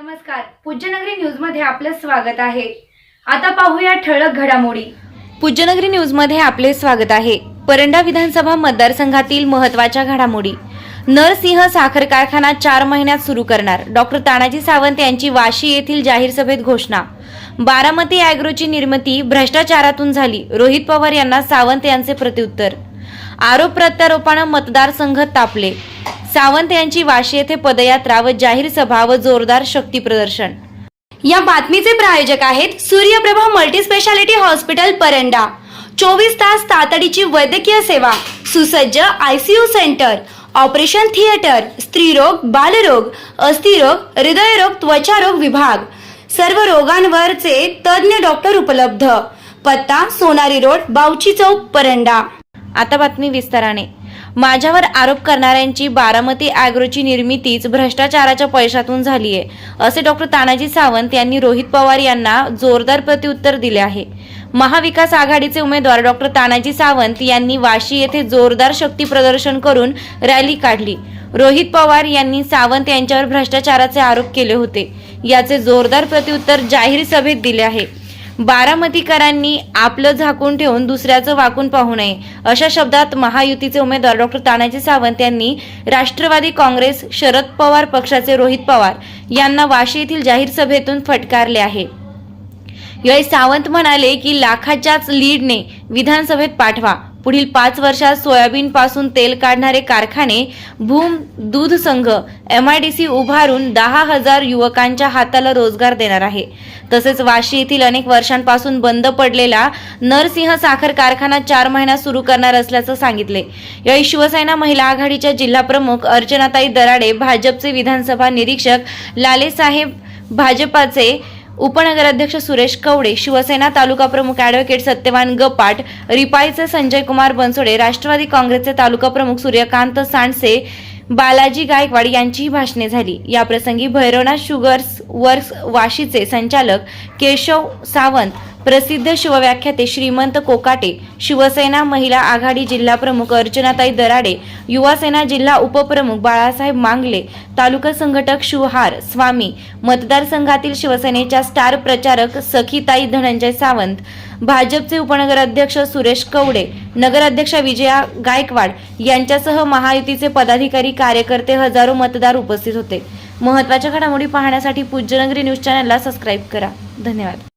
नमस्कार. पूज्यनगरी न्यूजमध्ये आपलं स्वागत आहे. आता पाहूया ठळक घडामोडी. पूज्यनगरी न्यूजमध्ये आपले स्वागत आहे. परंडा विधानसभा मतदारसंघातील महत्त्वाच्या घडामोडी. नरसिंह साखर कारखाना चार महिन्यात सुरू करणार. डॉक्टर तानाजी सावंत यांची वाशी येथील जाहीर सभेत घोषणा. बारामती अॅग्रोची निर्मिती भ्रष्टाचारातून झाली. रोहित पवार यांना सावंत यांचे प्रत्युत्तर. आरोप प्रत्यारोपानं मतदारसंघ तापले. सावंत यांची वाशी येथे पदयात्रा व जाहीर सभा व जोरदार शक्ती प्रदर्शन. या बातमीचे प्रायोजक आहेत सूर्यप्रभा मल्टीस्पेशालिटी हॉस्पिटल परंडा. चोवीस तास तातडीची वैद्यकीय सेवा सुसज्ज आयसीयू सेंटर ऑपरेशन थिएटर स्त्रीरोग बालरोग अस्थिरोग हृदयरोग त्वचारोग विभाग. सर्व रोगांवरचे तज्ज्ञ डॉक्टर उपलब्ध. पत्ता सोनारी रोड बावची चौक परंडा. आता बातमी विस्ताराने. माझ्यावर आरोप करणाऱ्यांची बारामती अॅग्रोची निर्मितीच भ्रष्टाचाराच्या पैशातून झाली आहे असे डॉक्टर तानाजी सावंत यांनी रोहित पवार यांना जोरदार प्रत्युत्तर दिले आहे. महाविकास आघाडीचे उमेदवार डॉक्टर तानाजी सावंत यांनी वाशी येथे जोरदार शक्ती प्रदर्शन करून रॅली काढली. रोहित पवार यांनी सावंत यांच्यावर भ्रष्टाचाराचे आरोप केले होते. याचे जोरदार प्रत्युत्तर जाहीर सभेत दिले आहे. बारामतीकरांनी आपलं झाकून ठेवून दुसऱ्याचं वाकून पाहू नये अशा शब्दात महायुतीचे उमेदवार डॉक्टर तानाजी सावंत यांनी राष्ट्रवादी काँग्रेस शरद पवार पक्षाचे रोहित पवार यांना वाशी येथील जाहीर सभेतून फटकारले आहे. यावेळी सावंत म्हणाले की लाखाच्याच लीडने विधानसभेत पाठवा पुढील पाच वर्षात सोयाबीन पासून तेल काढणारे कारखाने भूम दूध संघ एमआयडीसी उभारून दहा हजार युवकांच्या हाताला रोजगार देणार आहे. तसेच वाशी येथील अनेक वर्षांपासून बंद पडलेला नरसिंह साखर कारखाना चार महिन्यात सुरू करणार असल्याचं सांगितले. यावेळी शिवसेना महिला आघाडीच्या जिल्हा प्रमुख अर्चनाताई दराडे भाजपचे विधानसभा निरीक्षक लालेसाहेब भाजपाचे उपनगराध्यक्ष सुरेश कवडे शिवसेना तालुका प्रमुख ॲडव्होकेट सत्यवान गपाट रिपाईचे संजय कुमार बनसोडे राष्ट्रवादी काँग्रेसचे तालुका प्रमुख सूर्यकांत सांडसे बालाजी गायकवाड यांचीही भाषणे झाली. याप्रसंगी भैरवनाथ शुगर्स वर्क्स वाशीचे संचालक केशव सावंत प्रसिद्ध शिवव्याख्याते श्रीमंत कोकाटे शिवसेना महिला आघाडी जिल्हा प्रमुख अर्चनाताई दराडे युवासेना जिल्हा उपप्रमुख बाळासाहेब मांगले तालुका संघटक शिवहार स्वामी मतदारसंघातील शिवसेनेच्या स्टार प्रचारक सखीताई धनंजय सावंत भाजपचे उपनगराध्यक्ष सुरेश कवडे नगराध्यक्षा विजया गायकवाड यांच्यासह महायुतीचे पदाधिकारी कार्यकर्ते हजारो मतदार उपस्थित होते. महत्त्वाच्या घडामोडी पाहण्यासाठी पूज्यनगरी न्यूज चॅनलला सबस्क्राईब करा. धन्यवाद.